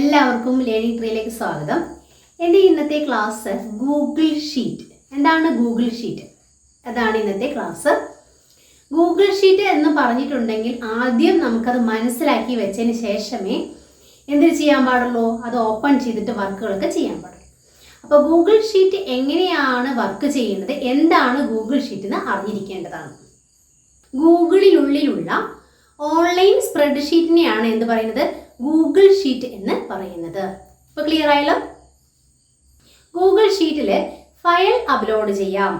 എല്ലാവർക്കും ലേണിംഗ് ട്രീയിലേക്ക് സ്വാഗതം. എന്റെ ഇന്നത്തെ ക്ലാസ് ഗൂഗിൾ ഷീറ്റ് എന്താണ് ഗൂഗിൾ ഷീറ്റ് അതാണ് ഇന്നത്തെ ക്ലാസ് ഗൂഗിൾ ഷീറ്റ് എന്ന് പറഞ്ഞിട്ടുണ്ടെങ്കിൽ ആദ്യം നമുക്കത് മനസ്സിലാക്കി വെച്ചതിന് ശേഷമേ എന്ത് ചെയ്യാൻ പാടുള്ളൂ? അത് ഓപ്പൺ ചെയ്തിട്ട് വർക്കുകളൊക്കെ ചെയ്യാൻ പാടുള്ളൂ. അപ്പോൾ ഗൂഗിൾ ഷീറ്റ് എങ്ങനെയാണ് വർക്ക് ചെയ്യുന്നത്? എന്താണ് ഗൂഗിൾ ഷീറ്റ് എന്ന് അറിഞ്ഞിരിക്കേണ്ടതാണ്. ഗൂഗിളിനുള്ളിലുള്ള ഓൺലൈൻ സ്പ്രെഡ് ഷീറ്റിനെയാണ് എന്ത് പറയുന്നത്? ഗൂഗിൾ ഷീറ്റ് എന്ന് പറയുന്നത്. ഇപ്പോൾ ക്ലിയർ ആയല്ലോ? ഗൂഗിൾ ഷീറ്റിൽ ഫയൽ അപ്ലോഡ് ചെയ്യാം.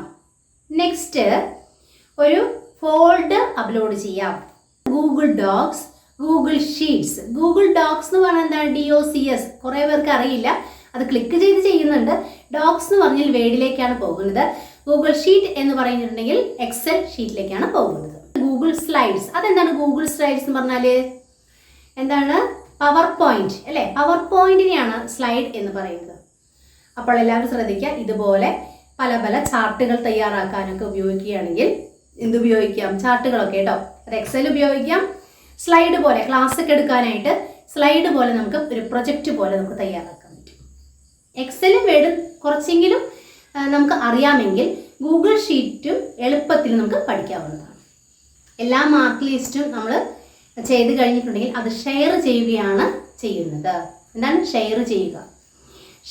നെക്സ്റ്റ് ഒരു ഫോൾഡർ അപ്ലോഡ് ചെയ്യാം. Google Docs Google Sheets Google Docs എന്ന് പറഞ്ഞാൽ എന്താണ്? ഡി ഒ സി എസ് കുറേ പേർക്ക് അറിയില്ല. അത് ക്ലിക്ക് ചെയ്ത് ചെയ്യുന്നുണ്ട്. ഡോക്സ് എന്ന് പറഞ്ഞാൽ വേഡിലേക്കാണ് പോകുന്നത്. ഗൂഗിൾ ഷീറ്റ് എന്ന് പറഞ്ഞിട്ടുണ്ടെങ്കിൽ എക്സൽ ഷീറ്റിലേക്കാണ് പോകുന്നത്. ഗൂഗിൾ സ്ലൈഡ്സ് അതെന്താണ് ഗൂഗിൾ സ്ലൈഡ്സ് എന്ന് പറഞ്ഞാൽ എന്താണ്? പവർ പോയിന്റ് അല്ലേ? പവർ പോയിന്റിനെയാണ് സ്ലൈഡ് എന്ന് പറയുന്നത്. അപ്പോൾ എല്ലാവരും ശ്രദ്ധിക്കുക ഇതുപോലെ പല പല ചാർട്ടുകൾ തയ്യാറാക്കാനൊക്കെ ഉപയോഗിക്കുകയാണെങ്കിൽ എന്ത് ഉപയോഗിക്കാം? ചാർട്ടുകളൊക്കെ കേട്ടോ. അത് എക്സൽ ഉപയോഗിക്കാം. സ്ലൈഡ് പോലെ ക്ലാസ് ഒക്കെ എടുക്കാനായിട്ട് സ്ലൈഡ് പോലെ നമുക്ക് ഒരു പ്രൊജക്റ്റ് പോലെ നമുക്ക് തയ്യാറാക്കാൻ പറ്റും. എക്സലും വേർഡും കുറച്ചെങ്കിലും നമുക്ക് അറിയാമെങ്കിൽ ഗൂഗിൾ ഷീറ്റും എളുപ്പത്തിൽ നമുക്ക് പഠിക്കാവുന്നതാണ്. എല്ലാ മാർക്ക് ലിസ്റ്റും നമ്മൾ ചെയ്ത് കഴിഞ്ഞിട്ടുണ്ടെങ്കിൽ അത് ഷെയർ ചെയ്യുകയാണ് ചെയ്യുന്നത്. എന്താണ്? ഷെയർ ചെയ്യുക.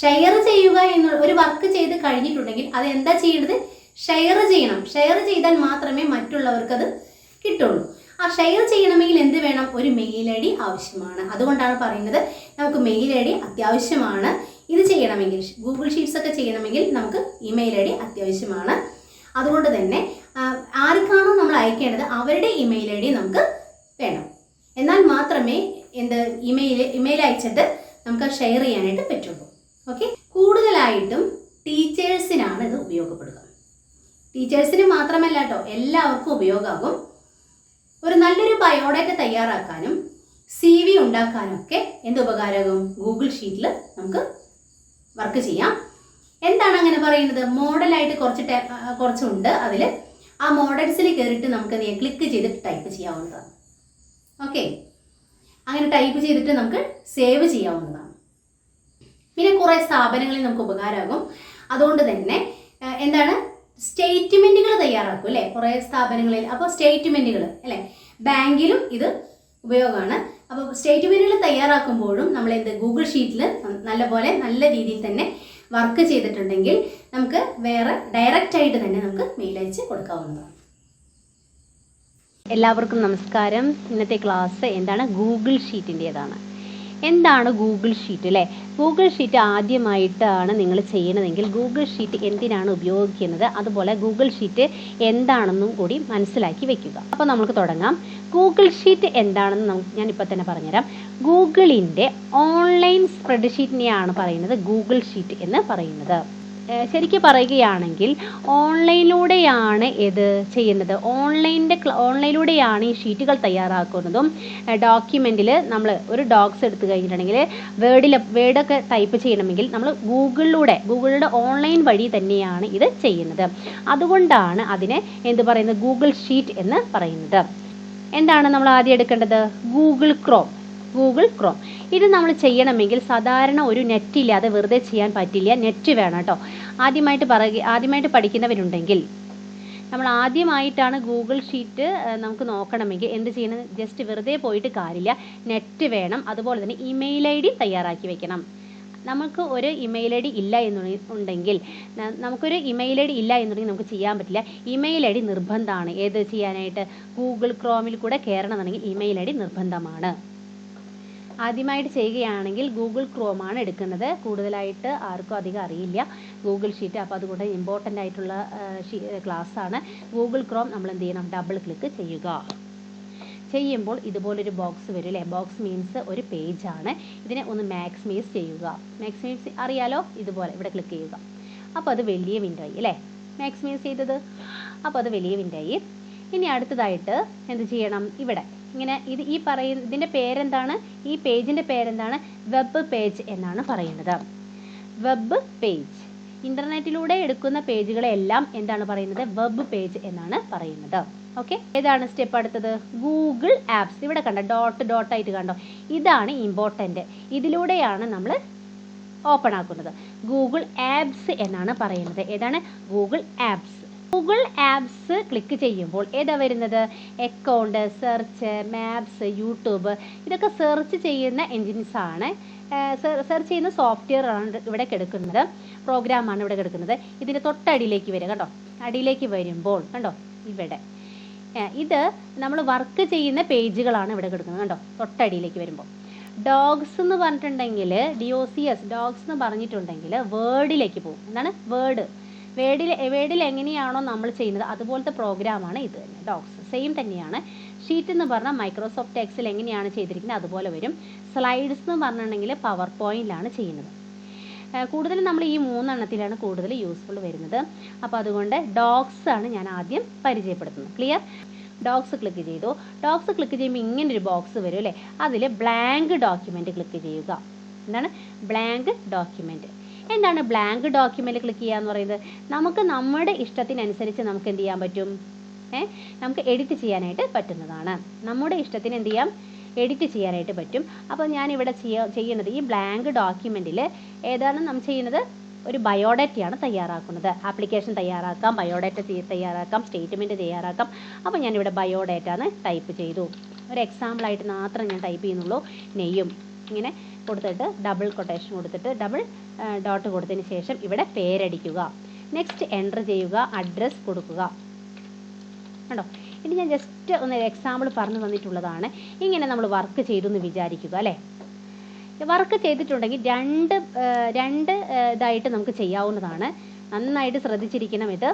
ഷെയർ ചെയ്യുക എന്നുള്ള ഒരു വർക്ക് ചെയ്ത് കഴിഞ്ഞിട്ടുണ്ടെങ്കിൽ അത് എന്താ ചെയ്യേണ്ടത് ഷെയർ ചെയ്യണം. ഷെയർ ചെയ്താൽ മാത്രമേ മറ്റുള്ളവർക്ക് അത് കിട്ടുള്ളൂ. ആ ഷെയർ ചെയ്യണമെങ്കിൽ എന്ത് വേണം? ഒരു മെയിൽ ഐ ഡി ആവശ്യമാണ്. അതുകൊണ്ടാണ് പറയുന്നത് നമുക്ക് മെയിൽ ഐ ഡി അത്യാവശ്യമാണ്. ഇത് ചെയ്യണമെങ്കിൽ ഗൂഗിൾ ഷീറ്റ്സ് ഒക്കെ ചെയ്യണമെങ്കിൽ നമുക്ക് ഇമെയിൽ ഐ ഡി അത്യാവശ്യമാണ്. അതുകൊണ്ട് തന്നെ ആർക്കാണോ നമ്മൾ അയക്കേണ്ടത് അവരുടെ ഇമെയിൽ ഐ ഡി നമുക്ക് വേണം. എന്നാൽ മാത്രമേ എന്ത് ഇമെയിൽ ഇമെയിൽ അയച്ചിട്ട് നമുക്ക് ഷെയർ ചെയ്യാനായിട്ട് പറ്റുള്ളൂ. ഓക്കെ കൂടുതലായിട്ടും ടീച്ചേഴ്സിനാണ് ഇത് ഉപയോഗപ്പെടുക. ടീച്ചേഴ്സിന് മാത്രമല്ല കേട്ടോ എല്ലാവർക്കും ഉപയോഗമാകും. ഒരു നല്ലൊരു ബയോഡേറ്റ തയ്യാറാക്കാനും സി വി ഉണ്ടാക്കാനൊക്കെ എന്ത് ഉപകാരമാകും? ഗൂഗിൾ ഷീറ്റിൽ നമുക്ക് വർക്ക് ചെയ്യാം. എന്താണ് അങ്ങനെ പറയുന്നത്? മോഡലായിട്ട് കുറച്ച് കുറച്ചുണ്ട്. അതിൽ ആ മോഡൽസിൽ കയറിയിട്ട് നമുക്ക് ക്ലിക്ക് ചെയ്ത് ടൈപ്പ് ചെയ്യാവുന്നതാണ്. ഓക്കെ അങ്ങനെ ടൈപ്പ് ചെയ്തിട്ട് നമുക്ക് സേവ് ചെയ്യാവുന്നതാണ്. പിന്നെ കുറേ സ്ഥാപനങ്ങളിൽ നമുക്ക് ഉപകാരമാകും. അതുകൊണ്ട് തന്നെ എന്താണ്? സ്റ്റേറ്റ്മെന്റുകൾ തയ്യാറാക്കും അല്ലേ? കുറേ സ്ഥാപനങ്ങളിൽ. അപ്പോൾ സ്റ്റേറ്റ്മെന്റുകൾ അല്ലേ? ബാങ്കിലും ഇത് ഉപയോഗമാണ്. അപ്പോൾ സ്റ്റേറ്റ്മെന്റുകൾ തയ്യാറാക്കുമ്പോഴും നമ്മൾ എന്ത്? ഗൂഗിൾ ഷീറ്റിൽ നല്ലപോലെ നല്ല രീതിയിൽ തന്നെ വർക്ക് ചെയ്തിട്ടുണ്ടെങ്കിൽ നമുക്ക് വേറെ ഡയറക്റ്റ് ആയിട്ട് തന്നെ നമുക്ക് മെയിൽ അയച്ച് കൊടുക്കാവുന്നതാണ്. എല്ലാവർക്കും നമസ്കാരം. ഇന്നത്തെ ക്ലാസ് എന്താണ്? ഗൂഗിൾ ഷീറ്റിന്റെതാണ് എന്താണ് ഗൂഗിൾ ഷീറ്റ് അല്ലേ ഗൂഗിൾ ഷീറ്റ് ആദ്യമായിട്ടാണ് നിങ്ങൾ ചെയ്യണതെങ്കിൽ ഗൂഗിൾ ഷീറ്റ് എന്തിനാണ് ഉപയോഗിക്കുന്നത്? അതുപോലെ ഗൂഗിൾ ഷീറ്റ് എന്താണെന്നും കൂടി മനസ്സിലാക്കി വെക്കുക. അപ്പോൾ നമുക്ക് തുടങ്ങാം. ഗൂഗിൾ ഷീറ്റ് എന്താണെന്ന് നമുക്ക് ഞാൻ ഇപ്പോൾ തന്നെ പറഞ്ഞുതരാം. ഗൂഗിളിന്റെ ഓൺലൈൻ സ്പ്രെഡ് ഷീറ്റിനെയാണ് പറയുന്നത് ഗൂഗിൾ ഷീറ്റ് എന്ന് പറയുന്നത്. ശരിക്കും പറയുകയാണെങ്കിൽ ഓൺലൈനിലൂടെയാണ് ഇത് ചെയ്യുന്നത്. ഓൺലൈനിന്റെ ഓൺലൈനിലൂടെയാണ് ഈ ഷീറ്റുകൾ തയ്യാറാക്കുന്നതും ഡോക്യുമെന്റിൽ നമ്മൾ ഒരു ഡോക്സ് എടുത്തു കഴിഞ്ഞിട്ടുണ്ടെങ്കിൽ വേർഡിൽ വേർഡൊക്കെ ടൈപ്പ് ചെയ്യണമെങ്കിൽ നമ്മൾ ഗൂഗിളിലൂടെ ഗൂഗിളിന്റെ ഓൺലൈൻ വഴി തന്നെയാണ് ഇത് ചെയ്യുന്നത്. അതുകൊണ്ടാണ് അതിനെ എന്ത് പറയുന്നത്? ഗൂഗിൾ ഷീറ്റ് എന്ന് പറയുന്നത്. എന്താണ് നമ്മൾ ആദ്യം എടുക്കേണ്ടത്? Google Chrome. ഗൂഗിൾ ക്രോം ഇത് നമ്മൾ ചെയ്യണമെങ്കിൽ സാധാരണ ഒരു നെറ്റ് ഇല്ലാതെ വെറുതെ ചെയ്യാൻ പറ്റില്ല. നെറ്റ് വേണം കേട്ടോ. ആദ്യമായിട്ട് പറയുക ആദ്യമായിട്ട് പഠിക്കുന്നവരുണ്ടെങ്കിൽ നമ്മൾ ആദ്യമായിട്ടാണ് ഗൂഗിൾ ഷീറ്റ് നമുക്ക് നോക്കണമെങ്കിൽ എന്ത് ചെയ്യണം? ജസ്റ്റ് വെറുതെ പോയിട്ട് കാര്യമില്ല. നെറ്റ് വേണം. അതുപോലെ തന്നെ ഇമെയിൽ ഐ ഡി തയ്യാറാക്കി വെക്കണം. നമുക്ക് ഒരു ഇമെയിൽ ഐ ഡി ഇല്ല എന്നുണ്ടെങ്കിൽ നമുക്കൊരു ഇമെയിൽ ഐ ഡി ഇല്ല എന്നുണ്ടെങ്കിൽ നമുക്ക് ചെയ്യാൻ പറ്റില്ല. ഇമെയിൽ ഐ ഡി നിർബന്ധമാണ്. ഏത് ചെയ്യാനായിട്ട്? ഗൂഗിൾ ക്രോമിൽ കൂടെ കയറണമെന്നുണ്ടെങ്കിൽ ഇമെയിൽ ഐ ഡി നിർബന്ധമാണ്. ആദ്യമായിട്ട് ചെയ്യുകയാണെങ്കിൽ ഗൂഗിൾ ആണ് എടുക്കുന്നത്. കൂടുതലായിട്ട് ആർക്കും അധികം അറിയില്ല. ഗൂഗിൾ ഷീറ്റ് അപ്പോൾ അതുകൊണ്ട് ഇമ്പോർട്ടന്റ് ആയിട്ടുള്ള ക്ലാസ് ആണ്. ഗൂഗിൾ ക്രോം നമ്മൾ എന്ത് ചെയ്യണം? ഡബിൾ ക്ലിക്ക് ചെയ്യുക. ചെയ്യുമ്പോൾ ഇതുപോലൊരു ബോക്സ് വരും അല്ലേ? ബോക്സ് മീൻസ് ഒരു പേജാണ് ഇതിനെ ഒന്ന് മാക്സിമൈസ് ചെയ്യുക. മാക്സിമൈസ് അറിയാലോ? ഇതുപോലെ ഇവിടെ ക്ലിക്ക് ചെയ്യുക. അപ്പോൾ അത് വലിയ വിൻഡോ ആയി അല്ലേ? മാക്സിമൈസ് ചെയ്തത്. അപ്പോൾ അത് വലിയ വിൻഡോ ആയി. ഇനി അടുത്തതായിട്ട് എന്ത് ചെയ്യണം? ഇവിടെ ഇങ്ങനെ ഇത് ഈ പറയുന്ന ഇതിന്റെ പേരെന്താണ്? ഈ പേജിന്റെ പേരെന്താണ്? വെബ് പേജ് എന്നാണ് പറയുന്നത്. Web page. ഇന്റർനെറ്റിലൂടെ എടുക്കുന്ന പേജുകളെല്ലാം എന്താണ് പറയുന്നത്? വെബ് പേജ് എന്നാണ് പറയുന്നത്. ഓക്കെ? ഏതാണ് സ്റ്റെപ്പ് അടുത്തത്? Google apps. ഇവിടെ കണ്ടോ ഡോട്ട് ഡോട്ട് ആയിട്ട് കണ്ടോ? ഇതാണ് ഇമ്പോർട്ടന്റ് ഇതിലൂടെയാണ് നമ്മൾ ഓപ്പൺ ആക്കുന്നത്. ഗൂഗിൾ ആപ്സ് എന്നാണ് പറയുന്നത്. ഏതാണ്? Google apps. Google apps click ചെയ്യുമ്പോൾ ഏതാ വരുന്നത്? അക്കൗണ്ട് സെർച്ച് മാപ്സ് യൂട്യൂബ് ഇതൊക്കെ സെർച്ച് ചെയ്യുന്ന എൻജിൻസ് ആണ്. സെർച്ച് ചെയ്യുന്ന സോഫ്റ്റ്വെയർ ആണ് ഇവിടെ കിടക്കുന്നത്. പ്രോഗ്രാമാണ് ഇവിടെ കിടക്കുന്നത്. ഇതിന്റെ തൊട്ടടിയിലേക്ക് വരിക കണ്ടോ അടിയിലേക്ക് വരുമ്പോൾ കണ്ടോ? ഇവിടെ. ഇത് നമ്മൾ വർക്ക് ചെയ്യുന്ന പേജുകളാണ് ഇവിടെ കിടക്കുന്നത് കണ്ടോ? തൊട്ടടിയിലേക്ക് വരുമ്പോൾ. ഡോഗ്സ് എന്ന് പറഞ്ഞിട്ടുണ്ടെങ്കിൽ D O C S docs എന്ന് പറഞ്ഞിട്ടുണ്ടെങ്കിൽ വേർഡിലേക്ക് പോകും. എന്താണ്? വേർഡ് വേർഡിൽ വേഡിൽ എങ്ങനെയാണോ നമ്മൾ ചെയ്യുന്നത് അതുപോലത്തെ പ്രോഗ്രാമാണ് ഇത് തന്നെ ഡോക്സ് സെയിം തന്നെയാണ്. ഷീറ്റ് എന്ന് പറഞ്ഞാൽ മൈക്രോസോഫ്റ്റ് എക്സിൽ എങ്ങനെയാണ് ചെയ്തിരിക്കുന്നത് അതുപോലെ വരും. സ്ലൈഡ്സ് എന്ന് പറഞ്ഞിട്ടുണ്ടെങ്കിൽ പവർ പോയിന്റിലാണ് ചെയ്യുന്നത്. കൂടുതലും നമ്മൾ ഈ മൂന്നെണ്ണത്തിലാണ് കൂടുതൽ യൂസ്ഫുൾ വരുന്നത്. അപ്പോൾ അതുകൊണ്ട് ഡോക്സ് ആണ് ഞാൻ ആദ്യം പരിചയപ്പെടുത്തുന്നത്. ക്ലിയർ ഡോക്സ് ക്ലിക്ക് ചെയ്തു. ഡോക്സ് ക്ലിക്ക് ചെയ്യുമ്പോൾ ഇങ്ങനെ ഒരു ബോക്സ് വരും അല്ലേ? അതിൽ ബ്ലാങ്ക് ഡോക്യുമെന്റ് ക്ലിക്ക് ചെയ്യുക. എന്താണ്? ബ്ലാങ്ക് ഡോക്യുമെന്റ് എന്താണ് ബ്ലാങ്ക് ഡോക്യുമെന്റ് ക്ലിക്ക് ചെയ്യുക എന്ന് പറയുന്നത്? നമുക്ക് നമ്മുടെ ഇഷ്ടത്തിനനുസരിച്ച് നമുക്ക് എന്ത് ചെയ്യാൻ പറ്റും? ഏ? നമുക്ക് എഡിറ്റ് ചെയ്യാനായിട്ട് പറ്റുന്നതാണ്. നമ്മുടെ ഇഷ്ടത്തിന് എന്ത് ചെയ്യാം? എഡിറ്റ് ചെയ്യാനായിട്ട് പറ്റും. അപ്പോൾ ഞാനിവിടെ ചെയ്യ ചെയ്യുന്നത് ഈ ബ്ലാങ്ക് ഡോക്യുമെന്റിൽ ഏതാണ് നമ്മൾ ചെയ്യുന്നത്? ഒരു ബയോഡാറ്റയാണ് തയ്യാറാക്കുന്നത്. ആപ്ലിക്കേഷൻ തയ്യാറാക്കാം ബയോഡാറ്റ തയ്യാറാക്കാം സ്റ്റേറ്റ്മെന്റ് തയ്യാറാക്കാം. അപ്പോൾ ഞാനിവിടെ ബയോഡാറ്റ ആണ് ടൈപ്പ് ചെയ്തു. ഒരു എക്സാമ്പിൾ ആയിട്ട് മാത്രം ഞാൻ ടൈപ്പ് ചെയ്യുന്നുള്ളൂ. നെയ്യും. ഇങ്ങനെ കൊടുത്തിട്ട് ഡബിൾ കൊട്ടേഷൻ കൊടുത്തിട്ട് ഡബിൾ ഡോട്ട് കൊടുത്തതിന് ശേഷം ഇവിടെ പേരടിക്കുക. നെക്സ്റ്റ് എന്റർ ചെയ്യുക അഡ്രസ്സ് കൊടുക്കുക. കണ്ടോ? ഇനി ഞാൻ ജസ്റ്റ് ഒന്ന് എക്സാമ്പിൾ പറഞ്ഞു തന്നിട്ടുള്ളതാണ്. ഇങ്ങനെ നമ്മൾ വർക്ക് ചെയ്തു എന്ന് വിചാരിക്കുക അല്ലേ? വർക്ക് ചെയ്തിട്ടുണ്ടെങ്കിൽ രണ്ട് രണ്ട് ഇതായിട്ട് നമുക്ക് ചെയ്യാവുന്നതാണ്. നന്നായിട്ട് ശ്രദ്ധിച്ചിരിക്കണം ഇത്.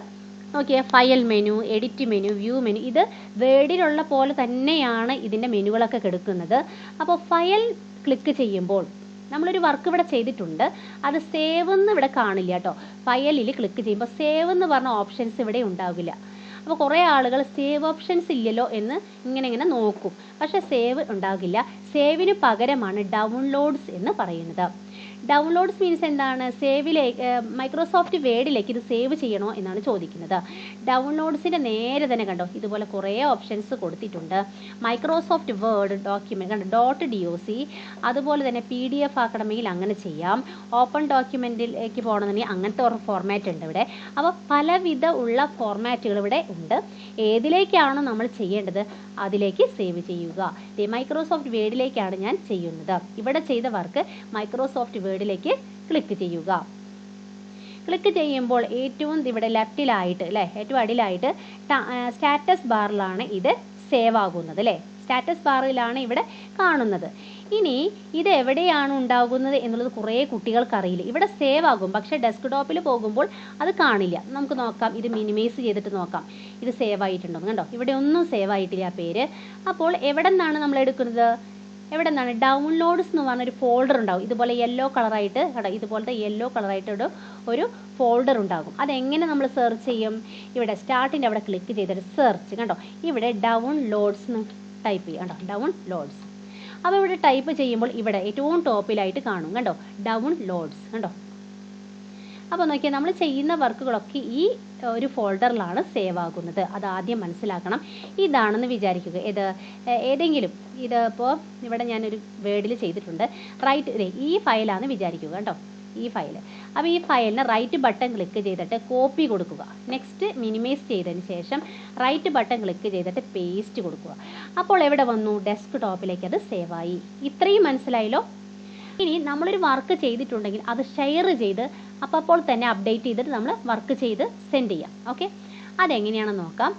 നോക്കിയ file menu edit menu view menu ഇത് വേർഡിലുള്ള പോലെ തന്നെയാണ് ഇതിന്റെ മെനുകളൊക്കെ കിടക്കുന്നത് അപ്പോൾ ഫയൽ ക്ലിക്ക് ചെയ്യുമ്പോൾ നമ്മളൊരു വർക്ക് ഇവിടെ ചെയ്തിട്ടുണ്ട്. അത് സേവ് എന്ന് ഇവിടെ കാണില്ല കേട്ടോ. ഫയലിൽ ക്ലിക്ക് ചെയ്യുമ്പോൾ സേവ് എന്ന് പറഞ്ഞ ഓപ്ഷൻസ് ഇവിടെ ഉണ്ടാവില്ല. അപ്പോൾ കുറേ ആളുകൾ സേവ് ഓപ്ഷൻസ് ഇല്ലല്ലോ എന്ന് ഇങ്ങനെ ഇങ്ങനെ നോക്കും. പക്ഷേ സേവ് ഉണ്ടാകില്ല. സേവിന് പകരമാണ് ഡൗൺലോഡ്സ് എന്ന് പറയുന്നത്. ഡൗൺലോഡ്സ് മീൻസ് എന്താണ്? സേവിലേക്ക് മൈക്രോസോഫ്റ്റ് വേർഡിലേക്ക് ഇത് സേവ് ചെയ്യണോ എന്നാണ് ചോദിക്കുന്നത്. ഡൗൺലോഡ്സിന്റെ നേരെ തന്നെ കണ്ടോ? ഇതുപോലെ കുറേ ഓപ്ഷൻസ് കൊടുത്തിട്ടുണ്ട്. മൈക്രോസോഫ്റ്റ് വേർഡ് ഡോക്യുമെന്റ് കണ്ടോ? ഡോട്ട് ഡി ഒ സി അതുപോലെ തന്നെ പി ഡി എഫ് ആക്കണമെങ്കിൽ അങ്ങനെ ചെയ്യാം. ഓപ്പൺ ഡോക്യുമെന്റിലേക്ക് പോകണമെന്നുണ്ടെങ്കിൽ അങ്ങനത്തെ ഒരു ഫോർമാറ്റ് ഉണ്ട് ഇവിടെ. അപ്പോൾ പലവിധ ഉള്ള ഫോർമാറ്റുകൾ ഇവിടെ ഉണ്ട്. ഏതിലേക്കാണോ നമ്മൾ ചെയ്യേണ്ടത്? അതിലേക്ക് സേവ് ചെയ്യുക. മൈക്രോസോഫ്റ്റ് വേർഡിലേക്കാണ് ഞാൻ ചെയ്യുന്നത്. ഇവിടെ ചെയ്ത വർക്ക് മൈക്രോസോഫ്റ്റ് വേർഡിലേക്ക് ക്ലിക്ക് ചെയ്യുക. ക്ലിക്ക് ചെയ്യുമ്പോൾ ഏറ്റവും ഇവിടെ ലെഫ്റ്റിലായിട്ട് അല്ലേ? ഏറ്റവും അടിയിലായിട്ട് സ്റ്റാറ്റസ് ബാറിലാണ് ഇത് സേവ് ആകുന്നത് അല്ലേ? സ്റ്റാറ്റസ് ബാറിലാണ് ഇവിടെ കാണുന്നത്. ഇനി ഇത് എവിടെയാണ് ഉണ്ടാകുന്നത് എന്നുള്ളത് കുറേ കുട്ടികൾക്ക് അറിയില്ല ഇവിടെ സേവ് ആകും. പക്ഷേ ഡെസ്ക്ടോപ്പിൽ പോകുമ്പോൾ അത് കാണില്ല. നമുക്ക് നോക്കാം. ഇത് മിനിമൈസ് ചെയ്തിട്ട് നോക്കാം. ഇത് സേവ് ആയിട്ടുണ്ടോ കണ്ടോ? ഇവിടെ ഒന്നും സേവ് ആയിട്ടില്ല ആ പേര്. അപ്പോൾ എവിടെ നിന്നാണ് നമ്മൾ എടുക്കുന്നത്? എവിടെ നിന്നാണ്? ഡൗൺലോഡ്സ് എന്ന് പറഞ്ഞൊരു ഫോൾഡർ ഉണ്ടാവും. ഇതുപോലെ യെല്ലോ കളറായിട്ട് കേട്ടോ ഇതുപോലത്തെ യെല്ലോ കളറായിട്ട് ഒരു ഫോൾഡർ ഉണ്ടാകും. അതെങ്ങനെ നമ്മൾ സെർച്ച് ചെയ്യും? ഇവിടെ സ്റ്റാർട്ടിന്റെ അവിടെ ക്ലിക്ക് ചെയ്തിട്ട് സെർച്ച് കണ്ടോ? ഇവിടെ ഡൗൺലോഡ്സ് എന്ന് ടൈപ്പ് ചെയ്യുക കണ്ടോ? ഡൗൺലോഡ്സ് അപ്പോൾ ഇവിടെ ടൈപ്പ് ചെയ്യുമ്പോൾ ഇവിടെ ഏറ്റവും ടോപ്പിലായിട്ട് കാണും കണ്ടോ? ഡൗൺലോഡ്സ് കണ്ടോ? അപ്പോൾ നോക്കിയാൽ നമ്മൾ ചെയ്യുന്ന വർക്കുകളൊക്കെ ഈ ഒരു ഫോൾഡറിലാണ് സേവ് ആകുന്നത്. അത് ആദ്യം മനസ്സിലാക്കണം. ഇതാണെന്ന് വിചാരിക്കുക. ഇത് ഏതെങ്കിലും ഇത് ഇപ്പോൾ ഇവിടെ ഞാനൊരു വേർഡിൽ ചെയ്തിട്ടുണ്ട്. റൈറ്റ് ഈ ഫയലാണെന്ന് വിചാരിക്കുക കേട്ടോ ഈ ഫയൽ അപ്പോൾ ഈ ഫയലിന് റൈറ്റ് ബട്ടൺ ക്ലിക്ക് ചെയ്തിട്ട് കോപ്പി കൊടുക്കുക. നെക്സ്റ്റ് മിനിമൈസ് ചെയ്തതിന് ശേഷം റൈറ്റ് ബട്ടൺ ക്ലിക്ക് ചെയ്തിട്ട് പേസ്റ്റ് കൊടുക്കുക. അപ്പോൾ എവിടെ വന്നു? ഡെസ്ക് ടോപ്പിലേക്ക് അത് സേവ് ആയി. ഇത്രയും മനസ്സിലായല്ലോ? ഇനി നമ്മളൊരു വർക്ക് ചെയ്തിട്ടുണ്ടെങ്കിൽ അത് ഷെയർ ചെയ്ത് അപ്പോൾ തന്നെ അപ്ഡേറ്റ് ചെയ്തിട്ട് നമ്മൾ വർക്ക് ചെയ്ത് സെൻഡ് ചെയ്യാം. ഓക്കെ അതെങ്ങനെയാണെന്ന് നോക്കാം.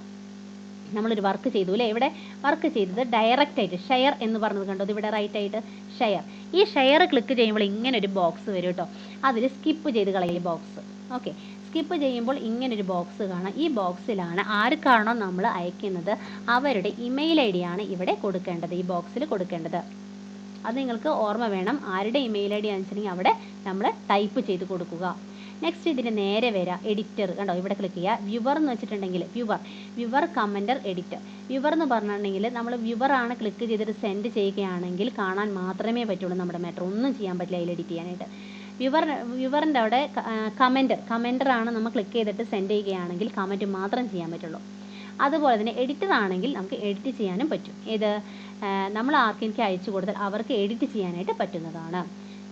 നമ്മളൊരു വർക്ക് ചെയ്തു അല്ലേ? ഇവിടെ വർക്ക് ചെയ്തത് ഡയറക്റ്റ് ആയിട്ട് ഷെയർ എന്ന് പറഞ്ഞത് കണ്ടോ? ഇവിടെ റൈറ്റ് ആയിട്ട് ഷെയർ ഈ ഷെയർ ക്ലിക്ക് ചെയ്യുമ്പോൾ ഇങ്ങനെ ഒരു ബോക്സ് വരും കേട്ടോ അതിൽ സ്കിപ്പ് ചെയ്ത് കളയും ബോക്സ് ഓക്കെ സ്കിപ്പ് ചെയ്യുമ്പോൾ ഇങ്ങനൊരു ബോക്സ് കാണാം. ഈ ബോക്സിലാണ് ആർക്കാണോ നമ്മൾ അയക്കുന്നത്? അവരുടെ ഇമെയിൽ ഐ ആണ് ഇവിടെ കൊടുക്കേണ്ടത്. ഈ ബോക്സിൽ കൊടുക്കേണ്ടത്. അത് നിങ്ങൾക്ക് ഓർമ്മ വേണം. ആരുടെ ഇമെയിൽ ഐ ഡി അനുസരിച്ച് അവിടെ നമ്മൾ ടൈപ്പ് ചെയ്ത് കൊടുക്കുക. നെക്സ്റ്റ് ഇതിന് നേരെ വരാം എഡിറ്റർ കണ്ടോ ഇവിടെ ക്ലിക്ക് ചെയ്യുക വ്യൂവർ എന്ന് വെച്ചിട്ടുണ്ടെങ്കിൽ viewer viewer commenter editor viewer എന്ന് പറഞ്ഞിട്ടുണ്ടെങ്കിൽ നമ്മൾ വ്യൂവർ ആണ് ക്ലിക്ക് ചെയ്തിട്ട് സെൻഡ് ചെയ്യുകയാണെങ്കിൽ കാണാൻ മാത്രമേ പറ്റുള്ളൂ നമ്മുടെ മാറ്റർ ഒന്നും ചെയ്യാൻ പറ്റില്ല അതിൽ എഡിറ്റ് ചെയ്യാനായിട്ട്. വ്യൂവർ വ്യൂവറിന്റെ അവിടെ കമന്റർ കമന്റർ ആണ് നമ്മൾ ക്ലിക്ക് ചെയ്തിട്ട് സെൻഡ് ചെയ്യുകയാണെങ്കിൽ കമന്റ് മാത്രം ചെയ്യാൻ പറ്റുള്ളൂ. അതുപോലെ തന്നെ എഡിറ്റർ ആണെങ്കിൽ നമുക്ക് എഡിറ്റ് ചെയ്യാനും പറ്റും. ഇത് നമ്മൾ ആർക്കെങ്കിലും അയച്ചു കൊടുത്താൽ അവർക്ക് എഡിറ്റ് ചെയ്യാനായിട്ട് പറ്റുന്നതാണ്.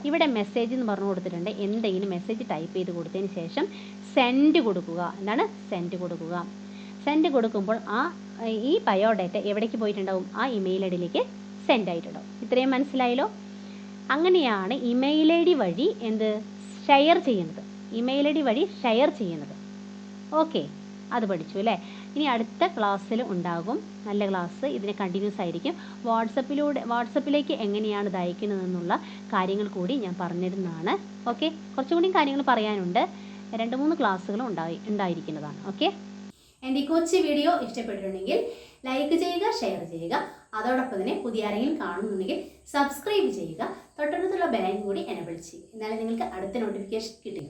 ഇവിടെ മെസ്സേജ് എന്ന് പറഞ്ഞു കൊടുത്തിട്ടുണ്ട്. എന്തെങ്കിലും മെസ്സേജ് ടൈപ്പ് ചെയ്ത് കൊടുത്തതിന് ശേഷം സെൻഡ് കൊടുക്കുക. എന്താണ്? സെൻഡ് കൊടുക്കുക. സെൻഡ് കൊടുക്കുമ്പോൾ ആ ഈ ബയോഡേറ്റ എവിടേക്ക് പോയിട്ടുണ്ടാവും? ആ ഇമെയിൽ ഐ ഡിയിലേക്ക് സെൻഡ് ആയിട്ടുണ്ടാവും. ഇത്രയും മനസ്സിലായല്ലോ? അങ്ങനെയാണ് ഇമെയിൽ ഐ ഡി വഴി എന്ത്? ഷെയർ ചെയ്യുന്നത്. ഇമെയിൽ ഐ ഡി വഴി ഷെയർ ചെയ്യുന്നത്. ഓക്കെ അത് പഠിച്ചു അല്ലേ? ഇനി അടുത്ത ക്ലാസ്സിൽ ഉണ്ടാകും. നല്ല ക്ലാസ് ഇതിന് കണ്ടിന്യൂസ് ആയിരിക്കും. വാട്സപ്പിലൂടെ വാട്സപ്പിലേക്ക് എങ്ങനെയാണ് ഇത് അയക്കുന്നതെന്നുള്ള കാര്യങ്ങൾ കൂടി ഞാൻ പറഞ്ഞിരുന്നതാണ്. ഓക്കെ കുറച്ചും കൂടി കാര്യങ്ങൾ പറയാനുണ്ട്. രണ്ട് മൂന്ന് ക്ലാസ്സുകൾ ഉണ്ടായി ഉണ്ടായിരിക്കുന്നതാണ്. ഓക്കെ എന്റെ ഈ കൊച്ചു വീഡിയോ ഇഷ്ടപ്പെട്ടിട്ടുണ്ടെങ്കിൽ ലൈക്ക് ചെയ്യുക ഷെയർ ചെയ്യുക. അതോടൊപ്പം തന്നെ പുതിയ ആരെങ്കിലും കാണുന്നുണ്ടെങ്കിൽ സബ്സ്ക്രൈബ് ചെയ്യുക. തൊട്ടടുത്തുള്ള ബെലൈൻ കൂടി എനബിൾ ചെയ്യുക. എന്നാലും നിങ്ങൾക്ക് അടുത്ത നോട്ടിഫിക്കേഷൻ കിട്ടും